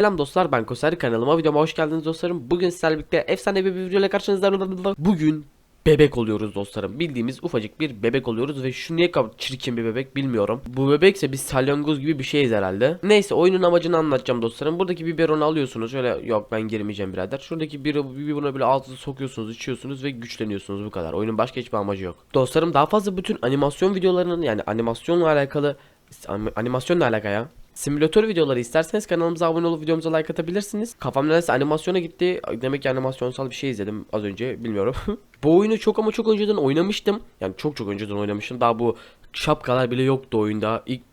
Selam dostlar ben Koser kanalıma videoma hoş geldiniz dostlarım. Bugün sizlerle birlikte efsane bir video ile karşınızdayım. Bugün bebek oluyoruz dostlarım. Bildiğimiz ufacık bir bebek oluyoruz ve şu niye kadar çirkin bir bebek bilmiyorum. Bu bebekse biz salyangoz gibi bir şeyiz herhalde. Neyse oyunun amacını anlatacağım dostlarım. Buradaki biberonu alıyorsunuz. Şöyle yok ben girmeyeceğim birader. Şuradaki bir biberonu böyle ağzınıza sokuyorsunuz, içiyorsunuz ve güçleniyorsunuz bu kadar. Oyunun başka hiçbir amacı yok. Dostlarım daha fazla bütün animasyon videolarının yani animasyonla alakalı Anim- animasyonla alaka ya. Simülatör videoları isterseniz kanalımıza abone olup videomuza like atabilirsiniz. Kafam nedense animasyona gitti. Demek ki animasyonsal bir şey izledim az önce bilmiyorum. bu oyunu çok ama çok önceden oynamıştım. Yani çok çok önceden oynamıştım. Daha bu şapkalar bile yoktu oyunda. İlk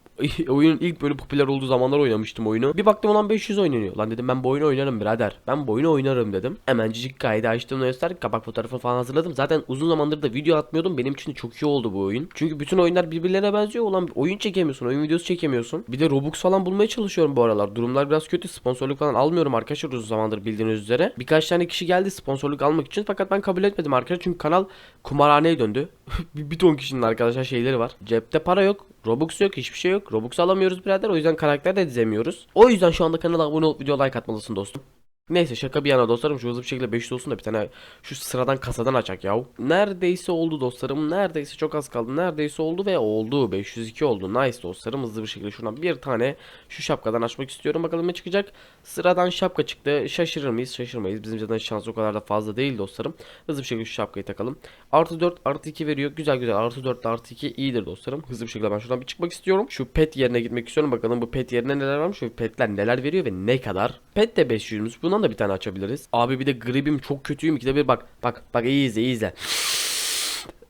oyunun ilk böyle popüler olduğu zamanlar oynamıştım oyunu. Bir baktım olan 500 oynanıyor. Lan dedim ben bu oyunu oynarım birader. Ben bu oyunu oynarım dedim. Hemencik kaydı açtım göster. Kapak fotoğrafı falan hazırladım. Zaten uzun zamandır da video atmıyordum. Benim için de çok iyi oldu bu oyun. Çünkü bütün oyunlar birbirlerine benziyor. Olan oyun çekemiyorsun. Oyun videosu çekemiyorsun. Bir de Robux falan bulmaya çalışıyorum bu aralar. Durumlar biraz kötü. Sponsorluk falan almıyorum arkadaşlar uzun zamandır bildiğiniz üzere. Birkaç tane kişi geldi sponsorluk almak için. Fakat ben kabul etmedim arkadaşlar. Çünkü kanal kumarhaneye döndü. bir, ton kişinin arkadaşlar şeyleri var. Cepte para yok. Robux yok hiçbir şey yok. Robux alamıyoruz birader o yüzden karakter de dizemiyoruz. O yüzden şu anda kanala abone olup video like atmalısın dostum. Neyse şaka bir yana dostlarım şu hızlı bir şekilde 500 olsun da bir tane şu sıradan kasadan açak yav. Neredeyse oldu dostlarım. Neredeyse çok az kaldı. Neredeyse oldu ve oldu. 502 oldu. Nice dostlarım. Hızlı bir şekilde şuradan bir tane şu şapkadan açmak istiyorum. Bakalım ne çıkacak. Sıradan şapka çıktı. Şaşırır mıyız? Şaşırmayız. Bizim zaten şans o kadar da fazla değil dostlarım. Hızlı bir şekilde şu şapkayı takalım. Artı 4 artı 2 veriyor. Güzel güzel. Artı 4 artı 2 iyidir dostlarım. Hızlı bir şekilde ben şuradan bir çıkmak istiyorum. Şu pet yerine gitmek istiyorum. Bakalım bu pet yerine neler varmış. Şu petler neler veriyor ve ne kadar. Pet de 500'müş. Bundan da bir tane açabiliriz. Abi bir de gribim çok kötüyüm. İkide bir bak. Bak bak iyi izle iyi izle.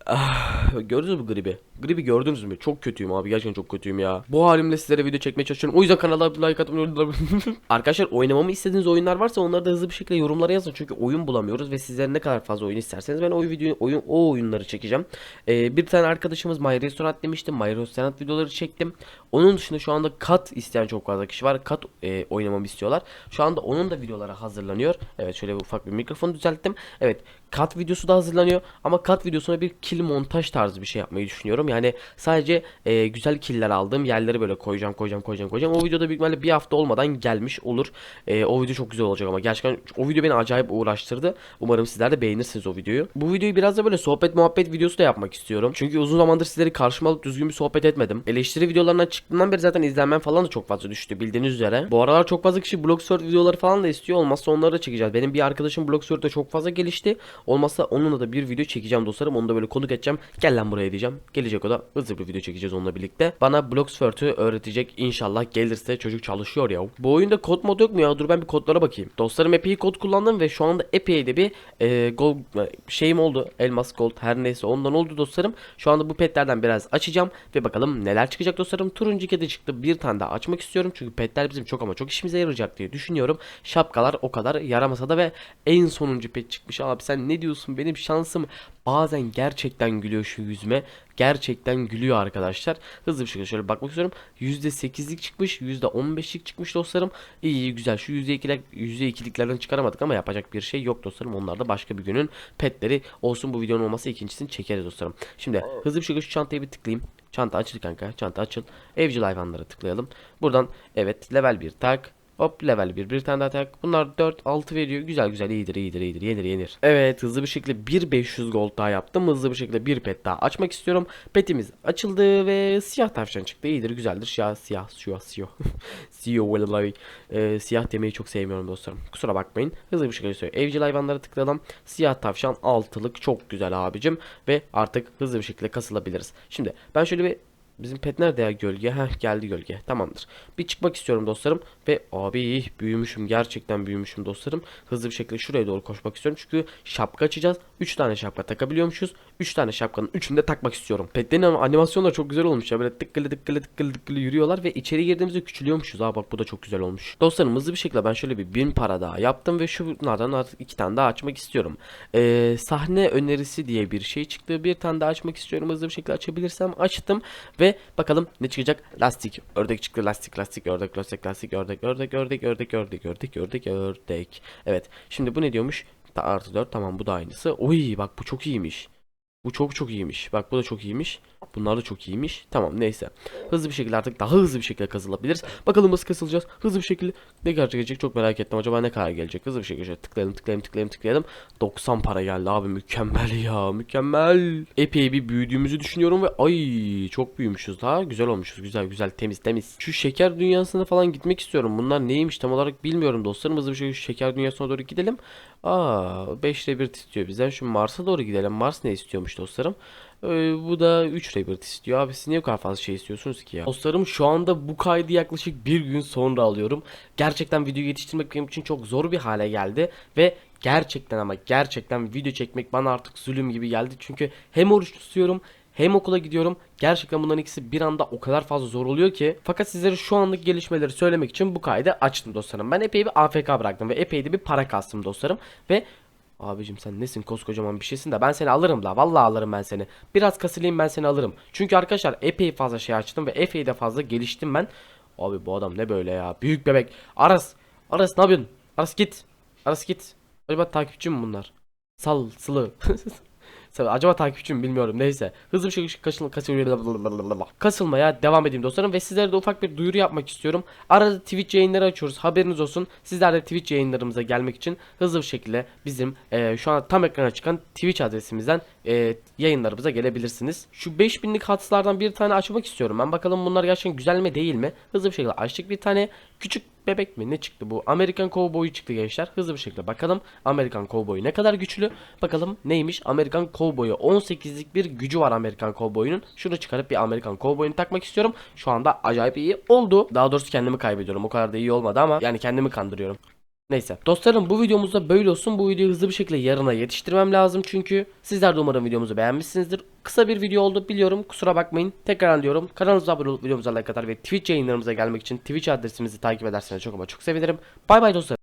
Ah, gördünüz mü gribi? Gribi gördünüz mü? Çok kötüyüm abi. Gerçekten çok kötüyüm ya. Bu halimle sizlere video çekmeye çalışıyorum. O yüzden kanala like atmayı. Arkadaşlar oynamamı istediğiniz oyunlar varsa onları da hızlı bir şekilde yorumlara yazın. Çünkü oyun bulamıyoruz ve sizler ne kadar fazla oyun isterseniz ben o videoyu oyun o oyunları çekeceğim. Ee, bir tane arkadaşımız My Restaurant demişti. My Restaurant videoları çektim. Onun dışında şu anda kat isteyen çok fazla kişi var. Kat e, oynamamı istiyorlar. Şu anda onun da videoları hazırlanıyor. Evet şöyle bir ufak bir mikrofon düzelttim. Evet kat videosu da hazırlanıyor. Ama kat videosuna bir kill montaj tarzı bir şey yapmayı düşünüyorum. Yani sadece e, güzel killer aldığım yerleri böyle koyacağım koyacağım koyacağım koyacağım. O videoda büyük ihtimalle bir hafta olmadan gelmiş olur. E, o video çok güzel olacak ama gerçekten o video beni acayip uğraştırdı. Umarım sizler de beğenirsiniz o videoyu. Bu videoyu biraz da böyle sohbet muhabbet videosu da yapmak istiyorum. Çünkü uzun zamandır sizleri karşıma alıp düzgün bir sohbet etmedim. Eleştiri videolarından çıktığından beri zaten izlenmem falan da çok fazla düştü bildiğiniz üzere. Bu aralar çok fazla kişi Bloxword videoları falan da istiyor. Olmazsa onları da çekeceğiz. Benim bir arkadaşım Bloxword'da çok fazla gelişti. Olmazsa onunla da bir video çekeceğim dostlarım. Onu da böyle konuk edeceğim. Gel lan buraya diyeceğim. Gelecek o da hızlı bir video çekeceğiz onunla birlikte. Bana Bloxword'u öğretecek inşallah gelirse çocuk çalışıyor ya. Bu oyunda kod mod yok mu ya? Dur ben bir kodlara bakayım. Dostlarım epey kod kullandım ve şu anda epey de bir e, gold şeyim oldu. Elmas gold her neyse ondan oldu dostlarım. Şu anda bu petlerden biraz açacağım ve bakalım neler çıkacak dostlarım. Turuncu kedi çıktı. Bir tane daha açmak istiyorum. Çünkü petler bizim çok ama çok işimize yarayacak diye düşünüyorum. Şapkalar o kadar yaramasa da ve en sonuncu pet çıkmış. Abi sen ne diyorsun? Benim şansım bazen gerçekten gülüyor şu yüzüme. Gerçekten gülüyor arkadaşlar. Hızlı bir şekilde şöyle bakmak istiyorum. %8'lik çıkmış. %15'lik çıkmış dostlarım. İyi güzel. Şu %2'lik %2'liklerden çıkaramadık ama yapacak bir şey yok dostlarım. Onlar da başka bir günün petleri olsun. Bu videonun olması ikincisini çekeriz dostlarım. Şimdi hızlı bir şekilde şu çantayı bir tıklayayım. Çanta açıl kanka. Çanta açıl. Evcil hayvanlara tıklayalım. Buradan evet level 1 tak. Hop level 1 bir tane daha tak. Bunlar 4 6 veriyor. Güzel güzel iyidir iyidir iyidir. Yenir yenir. Evet hızlı bir şekilde 1 500 gold daha yaptım. Hızlı bir şekilde bir pet daha açmak istiyorum. Petimiz açıldı ve siyah tavşan çıktı. İyidir güzeldir. Siyah siyah siyah siyah. siyah vallahi. Ee, siyah demeyi çok sevmiyorum dostlarım. Kusura bakmayın. Hızlı bir şekilde söylüyorum. Evcil hayvanlara tıklayalım. Siyah tavşan altılık çok güzel abicim. Ve artık hızlı bir şekilde kasılabiliriz. Şimdi ben şöyle bir Bizim pet nerede ya gölge? Heh geldi gölge. Tamamdır. Bir çıkmak istiyorum dostlarım. Ve abi büyümüşüm. Gerçekten büyümüşüm dostlarım. Hızlı bir şekilde şuraya doğru koşmak istiyorum. Çünkü şapka açacağız. 3 tane şapka takabiliyormuşuz. 3 tane şapkanın 3'ünü de takmak istiyorum. Petlerin animasyonları çok güzel olmuş ya. Böyle tıkkılı tıkkılı tıkkılı tıkkılı yürüyorlar ve içeri girdiğimizde küçülüyormuşuz. Aa bak bu da çok güzel olmuş. Dostlarım hızlı bir şekilde ben şöyle bir bin para daha yaptım ve şunlardan artık iki tane daha açmak istiyorum. Ee, sahne önerisi diye bir şey çıktı. Bir tane daha açmak istiyorum. Hızlı bir şekilde açabilirsem açtım ve bakalım ne çıkacak? Lastik. Ördek çıktı. Lastik lastik ördek lastik lastik ördek ördek ördek ördek ördek ördek ördek ördek. Evet. Şimdi bu ne diyormuş? Ta artı 4 tamam bu da aynısı. Oy bak bu çok iyiymiş. Bu çok çok iyiymiş. Bak bu da çok iyiymiş. Bunlar da çok iyiymiş. Tamam neyse. Hızlı bir şekilde artık daha hızlı bir şekilde kazılabiliriz. Bakalım nasıl kasılacağız. Hızlı bir şekilde ne kadar gelecek çok merak ettim. Acaba ne kadar gelecek? Hızlı bir şekilde tıklayalım tıklayalım tıklayalım tıklayalım. 90 para geldi abi mükemmel ya mükemmel. Epey bir büyüdüğümüzü düşünüyorum ve ay çok büyümüşüz daha. Güzel olmuşuz güzel güzel temiz temiz. Şu şeker dünyasına falan gitmek istiyorum. Bunlar neymiş tam olarak bilmiyorum dostlarım. Hızlı bir şekilde şeker dünyasına doğru gidelim. Aa 5 rebirth istiyor bizden. Şu Mars'a doğru gidelim. Mars ne istiyormuş dostlarım? Ee, bu da 3 rebirth istiyor. Abi siz niye bu kadar fazla şey istiyorsunuz ki ya? Dostlarım şu anda bu kaydı yaklaşık bir gün sonra alıyorum. Gerçekten video yetiştirmek benim için çok zor bir hale geldi. Ve gerçekten ama gerçekten video çekmek bana artık zulüm gibi geldi. Çünkü hem oruç tutuyorum hem okula gidiyorum. Gerçekten bunların ikisi bir anda o kadar fazla zor oluyor ki. Fakat sizlere şu anlık gelişmeleri söylemek için bu kaydı açtım dostlarım. Ben epey bir AFK bıraktım ve epey de bir para kastım dostlarım. Ve Abicim sen nesin koskocaman bir şeysin de ben seni alırım la vallahi alırım ben seni. Biraz kasılayım ben seni alırım. Çünkü arkadaşlar epey fazla şey açtım ve epey de fazla geliştim ben. Abi bu adam ne böyle ya büyük bebek. Aras Aras ne yapıyorsun? Aras git. Aras git. Acaba takipçi mi bunlar? Sal sılı. Acaba takipçi mi bilmiyorum neyse. Hızlı bir şekilde kaçıl, kaçıl, kasılmaya devam edeyim dostlarım. Ve sizlere de ufak bir duyuru yapmak istiyorum. Arada Twitch yayınları açıyoruz haberiniz olsun. Sizler de Twitch yayınlarımıza gelmek için hızlı bir şekilde bizim e, şu an tam ekrana çıkan Twitch adresimizden e, yayınlarımıza gelebilirsiniz. Şu 5000'lik hatslardan bir tane açmak istiyorum. Ben bakalım bunlar gerçekten güzel mi değil mi? Hızlı bir şekilde açtık bir tane. Küçük bebek mi ne çıktı bu? Amerikan Cowboy'u çıktı gençler. Hızlı bir şekilde bakalım. Amerikan Cowboy ne kadar güçlü? Bakalım neymiş? Amerikan Cowboy'u 18'lik bir gücü var Amerikan Cowboy'un. Şunu çıkarıp bir Amerikan Cowboy'unu takmak istiyorum. Şu anda acayip iyi oldu. Daha doğrusu kendimi kaybediyorum. O kadar da iyi olmadı ama yani kendimi kandırıyorum. Neyse. Dostlarım bu videomuzda böyle olsun. Bu videoyu hızlı bir şekilde yarına yetiştirmem lazım çünkü. Sizler de umarım videomuzu beğenmişsinizdir. Kısa bir video oldu biliyorum. Kusura bakmayın. Tekrar diyorum. Kanalımıza abone olup videomuza like atar ve Twitch yayınlarımıza gelmek için Twitch adresimizi takip ederseniz çok ama çok sevinirim. Bay bay dostlarım.